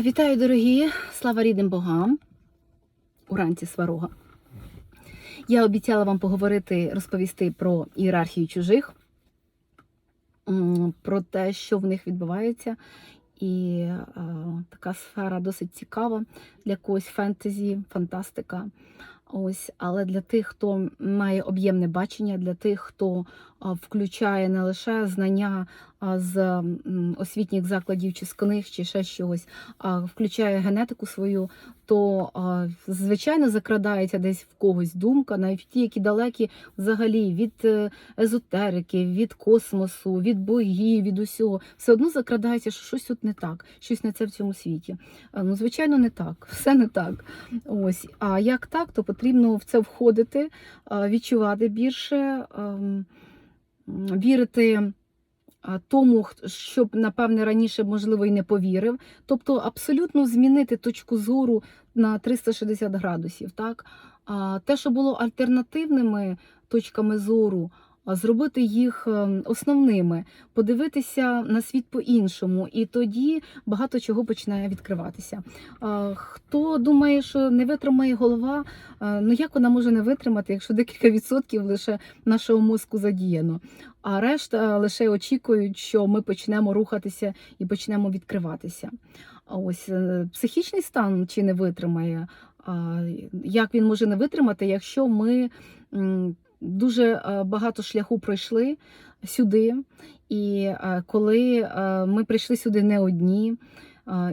Вітаю, дорогі! Слава рідним богам! Уранці сварога. Я обіцяла вам поговорити, розповісти про ієрархію чужих, про те, що в них відбувається. І е, така сфера досить цікава для когось фентезі, фантастика. Ось, але для тих, хто має об'ємне бачення, для тих, хто включає не лише знання з освітніх закладів чи з книг, чи ще чогось, а включає генетику свою, то звичайно закрадається десь в когось думка, навіть ті, які далекі взагалі від е, езотерики, від космосу, від богів, від усього, все одно закрадається, що щось тут не так, щось не це в цьому світі. Ну, звичайно, не так, все не так. Ось. А як так, то потрібно в це входити, відчувати більше, ем, вірити тому, щоб, що напевне, раніше, можливо, і не повірив. Тобто абсолютно змінити точку зору на 360 градусів. Так? А, те, що було альтернативними точками зору, зробити їх ем, основними, подивитися на світ по-іншому, і тоді багато чого починає відкриватися. Хто думає, що не витримає голова, ну як вона може не витримати, якщо декілька відсотків лише нашого мозку задіяно, а решта лише очікують, що ми почнемо рухатися і почнемо відкриватися. А ось е, психічний стан чи не витримає. Як він може не витримати, якщо ми дуже е, багато шляху пройшли сюди, і е, коли е, ми прийшли сюди не одні,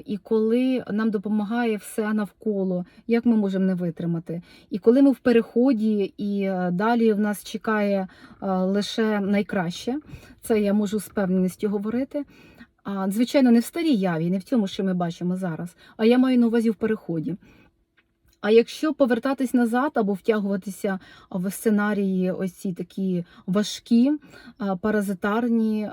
і коли нам допомагає все навколо, як ми можемо не витримати? І коли ми в переході, і далі в нас чекає лише найкраще, це я можу з певністю говорити. Звичайно, не в старій яві, не в цьому, що ми бачимо зараз, а я маю на увазі в переході. А якщо повертатись назад або втягуватися в сценарії, ось ці такі важкі, паразитарні,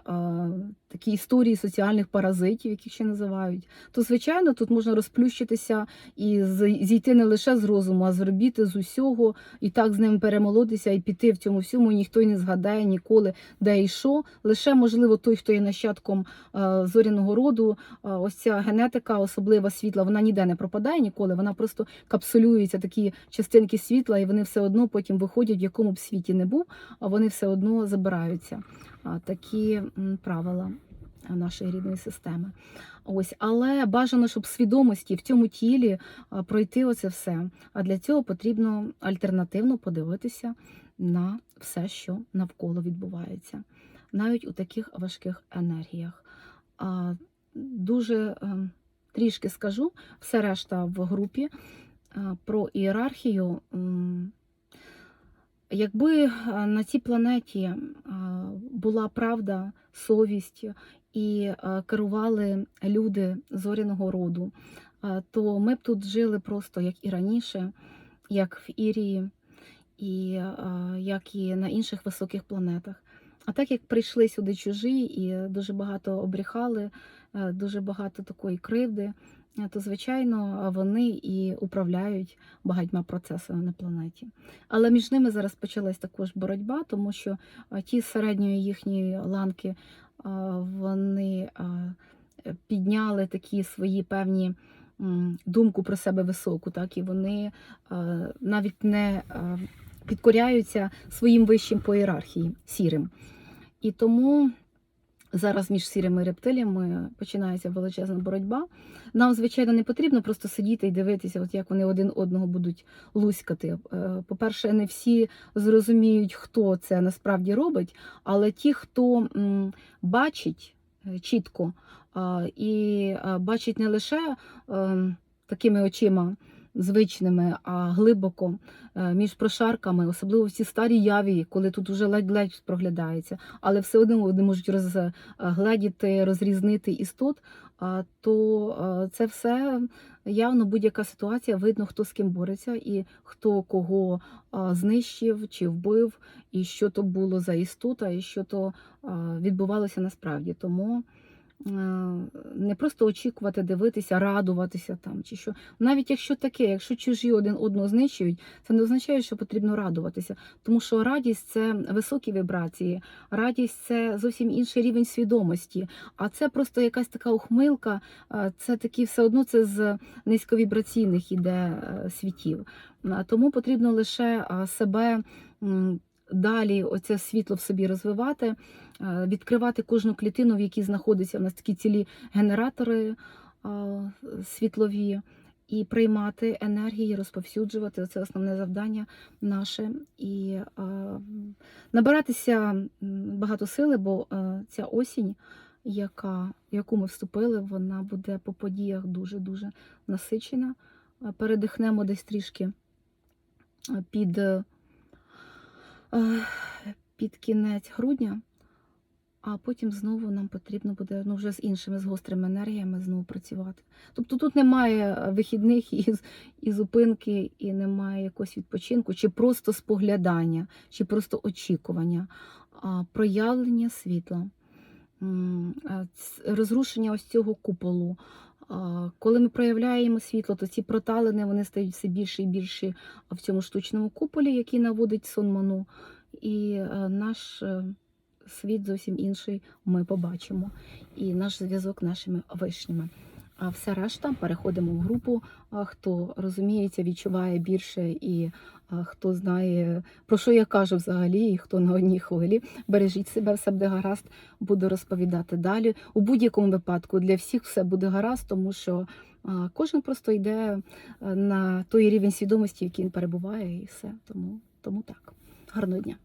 такі історії соціальних паразитів, які ще називають, то звичайно тут можна розплющитися і зійти не лише з розуму, а зробити з усього, і так з ним перемолотися і піти в цьому всьому. Ніхто не згадає ніколи, де і що. Лише можливо той, хто є нащадком е, зоряного роду, е, ось ця генетика, особлива світла, вона ніде не пропадає ніколи. Вона просто капсулюється такі частинки світла, і вони все одно потім виходять, в якому б світі не був, а вони все одно забираються. Такі правила нашої рідної системи. Ось, але бажано, щоб свідомості в цьому тілі пройти оце все. А для цього потрібно альтернативно подивитися на все, що навколо відбувається, навіть у таких важких енергіях. Дуже ем, трішки скажу, все решта в групі про ієрархію. Якби е, на цій планеті е, була правда, совість і е, керували люди зоряного роду, е, то ми б тут жили просто як і раніше, як в Ірії, і е, як і на інших високих планетах. А так як прийшли сюди чужі і дуже багато обріхали, дуже багато такої кривди, то звичайно вони і управляють багатьма процесами на планеті. Але між ними зараз почалась також боротьба, тому що ті середньої їхньої ланки вони підняли такі свої певні думку про себе високу, так і вони навіть не підкоряються своїм вищим по ієрархії сірим. І тому зараз між сірими рептиліями починається величезна боротьба. Нам, звичайно, не потрібно просто сидіти і дивитися, от як вони один одного будуть луськати. Е, По-перше, не всі зрозуміють, хто це насправді робить, але ті, хто бачить е, чітко і бачить не лише ем, такими очима звичними, а глибоко е, між прошарками, особливо в ці старі яві, коли тут уже ледь-ледь проглядається, але все одно вони можуть розгледіти, розрізнити істот, то е, це все явно будь-яка ситуація, видно, хто з ким бореться, і хто кого знищив чи вбив, і що то було за істота, і що то відбувалося насправді. Тому не просто очікувати, дивитися, радуватися там чи що. Навіть якщо таке, якщо чужі один одного знищують, це не означає, що потрібно радуватися. Тому що радість це високі вібрації, радість це зовсім інший рівень свідомості. А це просто якась така ухмилка, е, це такі все одно це з низьковібраційних іде е, світів. Е, Тому потрібно лише е, себе далі оце світло в собі розвивати, е, відкривати кожну клітину, в якій знаходиться в нас такі цілі генератори е, світлові, і приймати енергії, розповсюджувати це основне завдання наше. І е, набиратися багато сили, бо е, ця осінь, яка, яку ми вступили, вона буде по подіях дуже-дуже насичена. Е, Передихнемо десь трішки е, під, е, під кінець грудня, а потім знову нам потрібно буде ну, вже з іншими, з гострими енергіями знову працювати. Тобто тут немає вихідних і, і зупинки, і немає якогось відпочинку, чи просто споглядання, чи просто очікування, а проявлення світла, розрушення ось цього куполу. Коли ми проявляємо світло, то ці проталини вони стають все більше і більше в цьому штучному куполі, який наводить сон ману. І е, наш е, світ зовсім інший ми побачимо. І наш зв'язок нашими вишнями. А все решта переходимо в групу. Хто розуміється, відчуває більше і хто знає, про що я кажу взагалі, і хто на одній хвилі. Бережіть себе, все буде гаразд, буду розповідати далі. У будь-якому випадку для всіх все буде гаразд, тому що кожен просто йде на той рівень свідомості, який він перебуває, і все. Тому, тому так. Гарного дня.